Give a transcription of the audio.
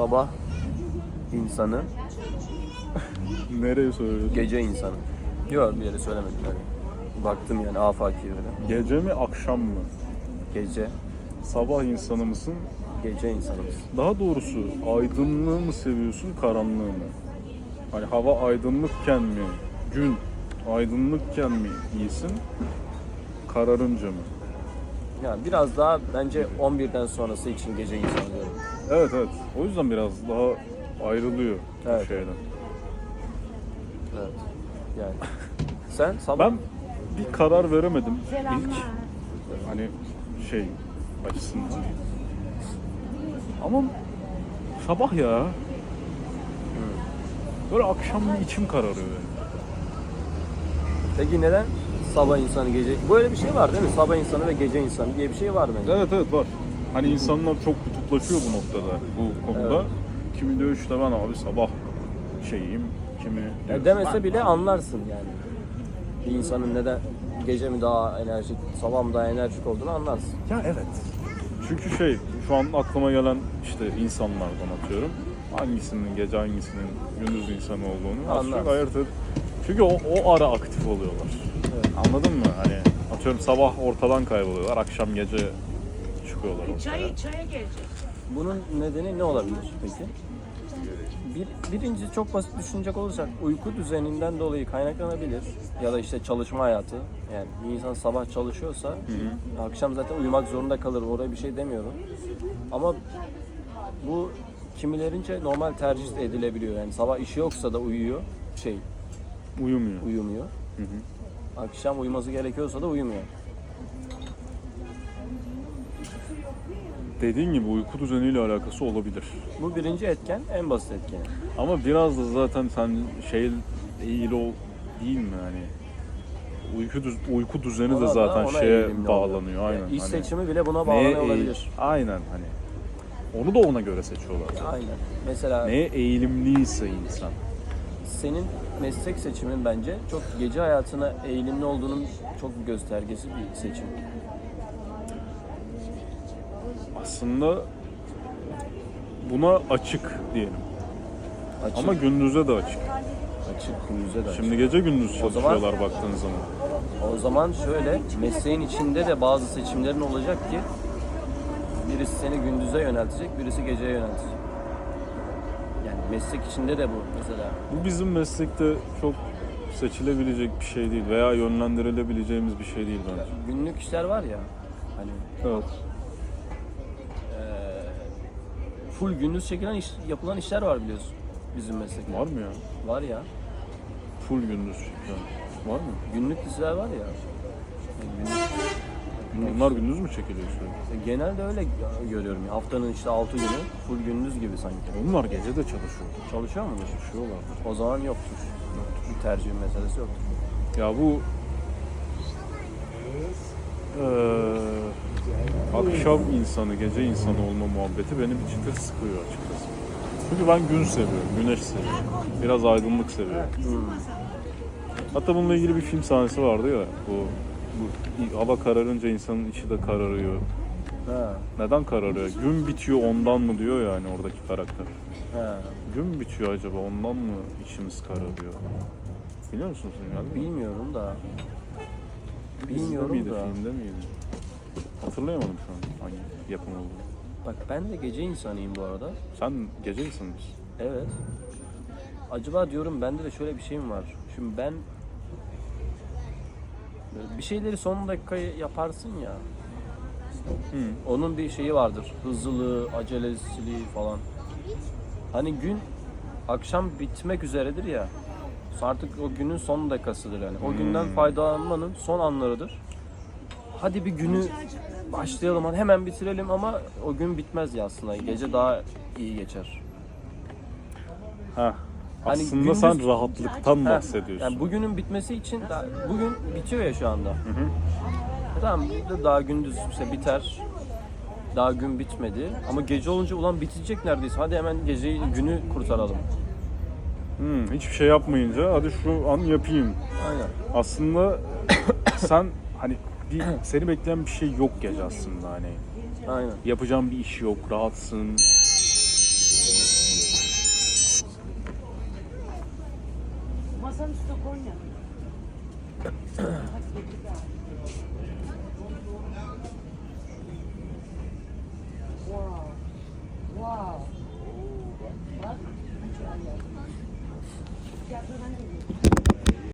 Sabah insanı, Nereye söylüyorsun? gece insanı. Yok bir yere söylemedim yani. Baktım yani afaki öyle. Gece mi akşam mı? Gece, Sabah insanı mısın? gece insanımız. Daha doğrusu aydınlığı mı seviyorsun, karanlığı mı? Hani hava aydınlıkken mi, gün aydınlıkken mi iyisin, kararınca mı? Yani biraz daha bence 11'den sonrası için gece insanı diyorum. Evet evet. O yüzden biraz daha ayrılıyor Evet. şeyden. Evet. Yani. Sen sabah Ben bir karar veremedim ilk hani şey açısından. Ama sabah ya. Böyle akşam bir içim kararıyor. benim. Peki neden sabah insanı gece? Böyle bir şey var değil mi? Sabah insanı ve gece insanı diye bir şey var bence. Evet evet var. Hani insanlar çok kutuplaşıyor bu noktada bu konuda. Evet. Kimi diyor işte ben abi sabah şeyim, kimi diyor. Ya demese bile anlarsın yani. Bir insanın neden gece mi daha enerjik, sabah mı daha enerjik olduğunu anlarsın. Ya evet. Çünkü şey şu an aklıma gelen işte insanlardan atıyorum. Hangisinin gece hangisinin gündüz insanı olduğunu az çok ayırt et. Çünkü o, o ara aktif oluyorlar. Evet. Anladın mı? Hani atıyorum sabah ortadan kayboluyorlar, akşam gece çıkıyorlar ortaya. Çayı çaya gelecek. Bunun nedeni ne olabilir peki? Bir, birinci çok basit düşünecek olursak uyku düzeninden dolayı kaynaklanabilir ya da işte çalışma hayatı yani bir insan sabah çalışıyorsa akşam zaten uyumak zorunda kalır oraya bir şey demiyorum ama bu kimilerince normal tercih edilebiliyor yani sabah işi yoksa da uyuyor şey Uyumuyor. uyumuyor Hı hı. akşam uyuması gerekiyorsa da uyumuyor Dediğin gibi uyku düzeniyle alakası olabilir. bu birinci etken en basit etken Ama biraz da zaten sen şey eğil ol değil mi hani uyku düz, uyku düzeni Ona de zaten ona şeye bağlanıyor oluyor. aynen. Yani iş hani. seçimi bile buna Neye bağlanıyor eğil- olabilir. Aynen hani. Onu da ona göre seçiyorlar. Aynen. Mesela Neye eğilimliyse insan. senin meslek seçimin bence çok gece hayatına eğilimli olduğunun çok göstergesi bir seçim. Aslında buna açık diyelim. Açık, Ama gündüze de açık. açık gündüze de açık. Şimdi gece gündüz O zaman- çalışıyorlar baktığın zaman. O zaman şöyle mesleğin içinde de bazı seçimlerin olacak ki birisi seni gündüze yöneltecek, birisi geceye yöneltecek. Yani meslek içinde de bu mesela. Bu bizim meslekte çok seçilebilecek bir şey değil veya yönlendirilebileceğimiz bir şey değil bence. Günlük işler var ya hani Evet. Full gündüz çekilen iş, yapılan işler var biliyorsun bizim meslekte. Var mı ya? Var ya. Full gündüz. Yani. Var mı? Günlük diziler var ya. Yani günlük, günlük Onlar gündüz mü çekiliyor sürekli? İşte Genelde öyle görüyorum ya. Haftanın işte 6 günü full gündüz gibi sanki. Onlar gece de çalışıyor. Çalışıyor mu? Çalışıyorlardır. O zaman yoktur. Bir tercih meselesi yoktur. Ya bu eee akşam insanı, gece insanı olma muhabbeti beni bir çıtır sıkıyor açıkçası. Çünkü ben gün seviyorum, güneş seviyorum. Biraz aydınlık seviyorum. Hatta bununla ilgili bir film sahnesi vardı ya. Bu, bu hava kararınca insanın içi de kararıyor. Ha, Neden kararıyor? Gün bitiyor ondan mı diyor yani oradaki karakter. ha. Gün bitiyor acaba ondan mı içimiz kararıyor? Biliyor musun sen yani? Bilmiyorum da. Bilmiyorum da. filmde miydi? Hatırlayamadım şu an hangi yapım olduğunu. Bak ben de gece insanıyım bu arada. Sen gece insanı mısın? Evet. Acaba diyorum bende de şöyle bir şey mi var? Şimdi ben böyle bir şeyleri son dakikaya yaparsın ya. Onun bir şeyi vardır. Hızlılığı, acelesiliği falan. Hani gün akşam bitmek üzeredir ya. Artık o günün son dakikasıdır yani. O günden faydalanmanın son anlarıdır. Hadi bir günü başlayalım hadi hemen bitirelim ama o gün bitmez ya aslında. Gece daha iyi geçer. Ha. Hani Aslında gündüz- sen rahatlıktan Heh, bahsediyorsun. Yani bugünün bitmesi için daha, bugün bitiyor ya şu anda. Tamam da daha gündüz işte biter. Daha gün bitmedi. Ama gece olunca ulan bitecek neredeyse. Hadi hemen geceyi günü kurtaralım. Hmm, hiçbir şey yapmayınca hadi şu an yapayım. Aynen. Aslında sen hani bir seni bekleyen bir şey yok gece aslında hani. Aynen. Yapacağın bir iş yok, rahatsın. Masanın üstü Konya.